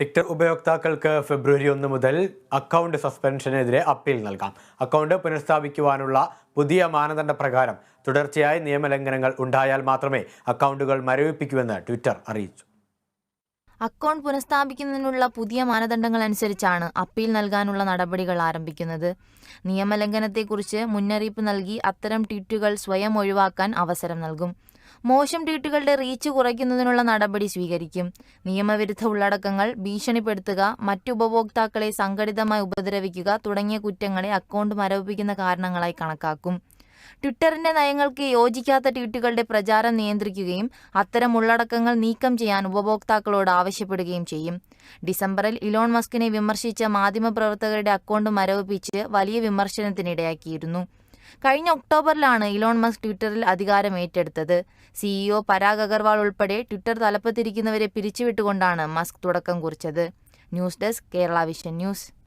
ടിക്ടർ ഉപയോക്താക്കൾക്ക് ഫെബ്രുവരി ഒന്ന് മുതൽ അക്കൗണ്ട് സസ്പെൻഷനെതിരെ അപ്പീൽ നൽകാം. അക്കൗണ്ട് പുനഃസ്ഥാപിക്കുവാനുള്ള പുതിയ മാനദണ്ഡ പ്രകാരം തുടർച്ചയായി നിയമലംഘനങ്ങൾ ഉണ്ടായാൽ മാത്രമേ അക്കൗണ്ടുകൾ മരവിപ്പിക്കൂവെന്ന് ട്വിറ്റർ അറിയിച്ചു. അക്കൗണ്ട് പുനഃസ്ഥാപിക്കുന്നതിനുള്ള പുതിയ മാനദണ്ഡങ്ങൾ അനുസരിച്ചാണ് അപ്പീൽ നൽകാനുള്ള നടപടികൾ ആരംഭിക്കുന്നത്. നിയമലംഘനത്തെക്കുറിച്ച് മുന്നറിയിപ്പ് നൽകി അത്തരം ട്വീറ്റുകൾ സ്വയം ഒഴിവാക്കാൻ അവസരം നൽകും. മോശം ട്വീറ്റുകളുടെ റീച്ച് കുറയ്ക്കുന്നതിനുള്ള നടപടി സ്വീകരിക്കും. നിയമവിരുദ്ധ ഉള്ളടക്കങ്ങൾ ഭീഷണിപ്പെടുത്തുക മറ്റു ഉപഭോക്താക്കളെ സംഘടിതമായി ഉപദ്രവിക്കുക തുടങ്ങിയ കുറ്റങ്ങളെ അക്കൗണ്ട് മരവിപ്പിക്കുന്ന കാരണങ്ങളായി കണക്കാക്കും. ട്വിറ്ററിന്റെ നയങ്ങൾക്ക് യോജിക്കാത്ത ട്വീറ്റുകളുടെ പ്രചാരം നിയന്ത്രിക്കുകയും അത്തരം ഉള്ളടക്കങ്ങൾ നീക്കം ചെയ്യാൻ ഉപഭോക്താക്കളോട് ആവശ്യപ്പെടുകയും ചെയ്യും. ഡിസംബറിൽ ഇലോൺ മസ്കിനെ വിമർശിച്ച മാധ്യമപ്രവർത്തകരുടെ അക്കൗണ്ട് മരവിപ്പിച്ച് വലിയ വിമർശനത്തിനിടയാക്കിയിരുന്നു. കഴിഞ്ഞ ഒക്ടോബറിലാണ് ഇലോൺ മസ്ക് ട്വിറ്ററിൽ അധികാരം ഏറ്റെടുത്തത്. സിഇഒ പരാഗ് അഗർവാൾ ഉൾപ്പെടെ ട്വിറ്റർ തലപ്പത്തിരിക്കുന്നവരെ പിരിച്ചുവിട്ടുകൊണ്ടാണ് മസ്ക് തുടക്കം കുറിച്ചത്. News desk Kerala vision news.